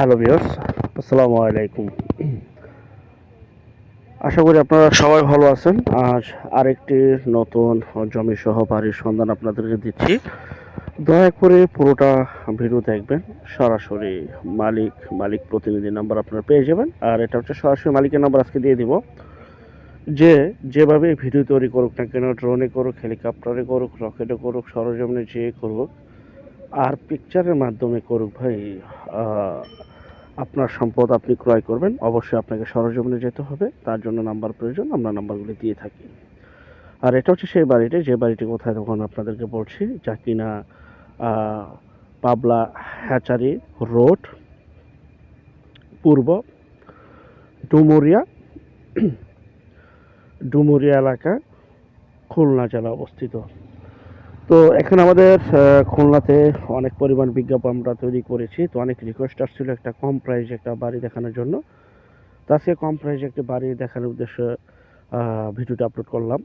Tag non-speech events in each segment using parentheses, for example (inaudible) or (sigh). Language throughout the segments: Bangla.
হ্যালো বিয়ার্স আসসালামু আলাইকুম। আশা করি আপনারা সবাই ভালো আছেন। আজ আরেকটি নতুন জমি সহ বাড়ির সন্ধান আপনাদেরকে দিচ্ছি। দয়া করে পুরোটা ভিডিও দেখবেন। সরাসরি মালিক মালিক প্রতিনিধি নাম্বার আপনারা পেয়ে যাবেন। আর এটা হচ্ছে সরাসরি মালিকের নাম্বার আজকে দিয়ে দিব। যে যেভাবে ভিডিও তৈরি করুক না কেন ড্রোনে করুক হেলিকপ্টারে করুক রকেটে করুক, সরজমিনে যে করুক আর পিকচারের মাধ্যমে করুক ভাই আপনার সম্পদ আপনি ক্রয় করবেন। অবশ্যই আপনাকে সরজমিনে যেতে হবে। তার জন্য নাম্বার প্রয়োজন, আমরা নাম্বারগুলি দিয়ে থাকি। আর এটা হচ্ছে সেই বাড়িটি, যে বাড়িটি কোথায় তখন আপনাদেরকে বলছি, যা কিনা পাবলা হ্যাচারি রোড পূর্ব ডুমুরিয়া ডুমুরিয়া এলাকা, খুলনা জেলা অবস্থিত। তো এখন আমাদের খুলনাতে অনেক পরিমাণ বিজ্ঞাপন আমরা তৈরি করেছি। তো অনেক রিকোয়েস্ট আসছিল একটা কম প্রাইসে একটা বাড়ি দেখানোর জন্য। তো আজকে কম প্রাইসে একটা বাড়ি দেখানোর উদ্দেশ্যে ভিডিওটা আপলোড করলাম।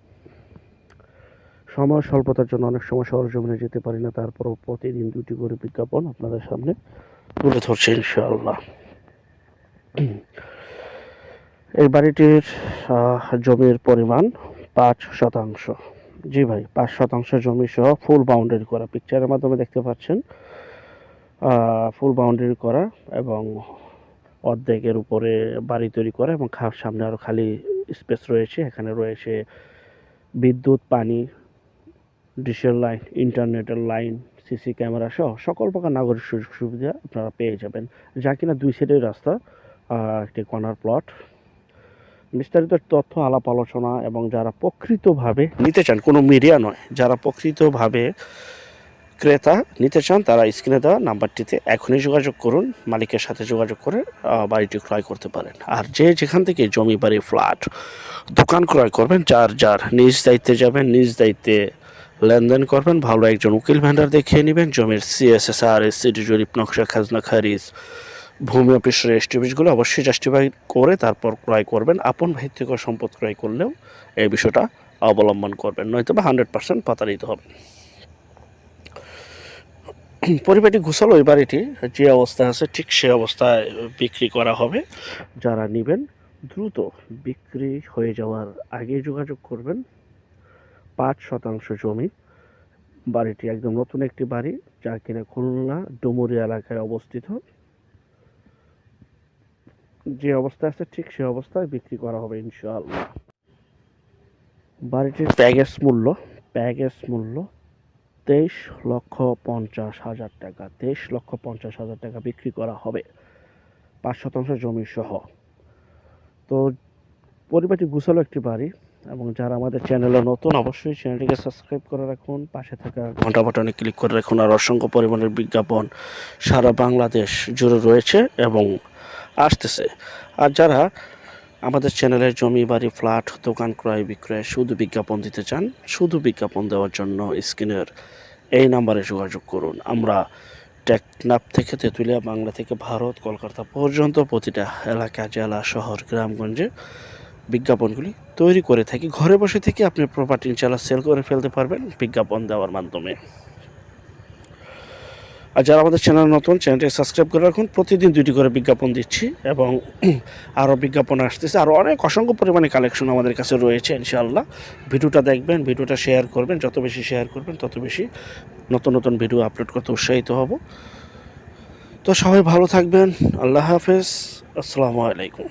সময় স্বল্পতার জন্য অনেক সময় সরজমিনে যেতে পারি না, তারপরও প্রতিদিন দুটি করে বিজ্ঞাপন আপনাদের সামনে তুলে ধরছে ইনশাআল্লাহ। এই বাড়িটির জমির পরিমাণ পাঁচ শতাংশ। জি ভাই, পাঁচ শতাংশ জমি সহ ফুল বাউন্ডারি করা পিকচারের মাধ্যমে দেখতে পাচ্ছেন। ফুল বাউন্ডারি করা এবং অর্ধেকের উপরে বাড়ি তৈরি করা এবং সামনে আরও খালি স্পেস রয়েছে। এখানে রয়েছে বিদ্যুৎ, পানি ডিশের লাইন ইন্টারনেটের লাইন সিসি ক্যামেরা সহ সকল প্রকার নাগরিক সুযোগ সুবিধা আপনারা পেয়ে যাবেন। যা কিনা দুই সাইডের রাস্তা একটি কর্নার প্লট বিস্তারিত তথ্য, আলাপ, আলোচনা এবং যারা প্রকৃতভাবে নিতে চান, কোনো মিডিয়া নয়, যারা প্রকৃতভাবে ক্রেতা নিতে চান, তারা স্ক্রিনে দেওয়া নাম্বারটিতে এখনই যোগাযোগ করুন, মালিকের সাথে যোগাযোগ করে বাড়িটি ক্রয় করতে পারেন। আর যে যেখান থেকে জমি, বাড়ি, ফ্ল্যাট, দোকান ক্রয় করবেন, যার যার নিজ দায়িত্বে যাবেন, নিজ দায়িত্বে লেনদেন করবেন, ভালো একজন উকিল ভেন্ডার দেখিয়ে নেবেন, জমির সিএসএসআর সিটি জরিপ, নকশা, খাজনা, খারিজ ভূমি অফিস রেজিস্ট্রি অফিসগুলো অবশ্যই জাস্টিফাই করে তারপর ক্রয় করবেন। আপন থেকে সম্পদ ক্রয় করলেও এই বিষয়টা অবলম্বন করবেন নয়তো বা হান্ড্রেড পার্সেন্ট পাতারিত হবে পরিবারটি ঘুষালো ওই বাড়িটি যে অবস্থায় আছে ঠিক সে অবস্থায় বিক্রি করা হবে। যারা নেবেন, দ্রুত বিক্রি হয়ে যাওয়ার আগে যোগাযোগ করবেন। পাঁচ শতাংশ জমি, বাড়িটি একদম নতুন একটি বাড়ি, যা কিনা খুলনা ডুমুরি এলাকায় অবস্থিত। যে অবস্থা আছে, ঠিক সে অবস্থায় বিক্রি করা হবে, ইনশাআল্লাহ। বাড়িটির প্যাকেজ মূল্য প্যাকেজ মূল্য তেইশ লক্ষ পঞ্চাশ হাজার টাকা, তেইশ লক্ষ পঞ্চাশ হাজার টাকা বিক্রি করা হবে, পাঁচ শতাংশ জমি সহ। তো পরিবারটি গুছালো একটি বাড়ি, এবং যারা আমাদের চ্যানেলে নতুন, অবশ্যই চ্যানেলটিকে সাবস্ক্রাইব করে রাখুন, পাশে থাকা ঘণ্টা বাটনে ক্লিক করে রাখুন, আর অসংখ্য পরিমাণের বিজ্ঞাপন সারা বাংলাদেশ জুড়ে রয়েছে, এবং আসতেছে। আর যারা আমাদের চ্যানেলের জমি বাড়ি, ফ্ল্যাট, দোকান ক্রয় বিক্রয় শুধু বিজ্ঞাপন দিতে চান শুধু বিজ্ঞাপন দেওয়ার জন্য স্ক্রিনের এই নাম্বারে যোগাযোগ করুন। আমরা টেকনাপ থেকে তেঁতুলিয়া, বাংলা থেকে ভারত, কলকাতা পর্যন্ত প্রতিটা এলাকা, জেলা, শহর, গ্রামগঞ্জে বিজ্ঞাপনগুলি তৈরি করে থাকি। ঘরে বসে থেকে আপনি প্রপার্টি ইনশাল্লাহ সেল করে ফেলতে পারবেন বিজ্ঞাপন দেওয়ার মাধ্যমে। আর যারা আমাদের চ্যানেল নতুন চ্যানেলটি সাবস্ক্রাইব করে রাখুন। প্রতিদিন দুটি করে বিজ্ঞাপন দিচ্ছি এবং (clears throat) আরও বিজ্ঞাপন আসতেছে। আরও অনেক অসংখ্য পরিমাণে কালেকশন আমাদের কাছে রয়েছে, ইনশাআল্লাহ। ভিডিওটা দেখবেন, ভিডিওটা শেয়ার করবেন। যত বেশি শেয়ার করবেন, তত বেশি নতুন নতুন ভিডিও আপলোড করতে উৎসাহিত হব। তো সবাই ভালো থাকবেন। আল্লাহ হাফেজ। আসসালামু আলাইকুম।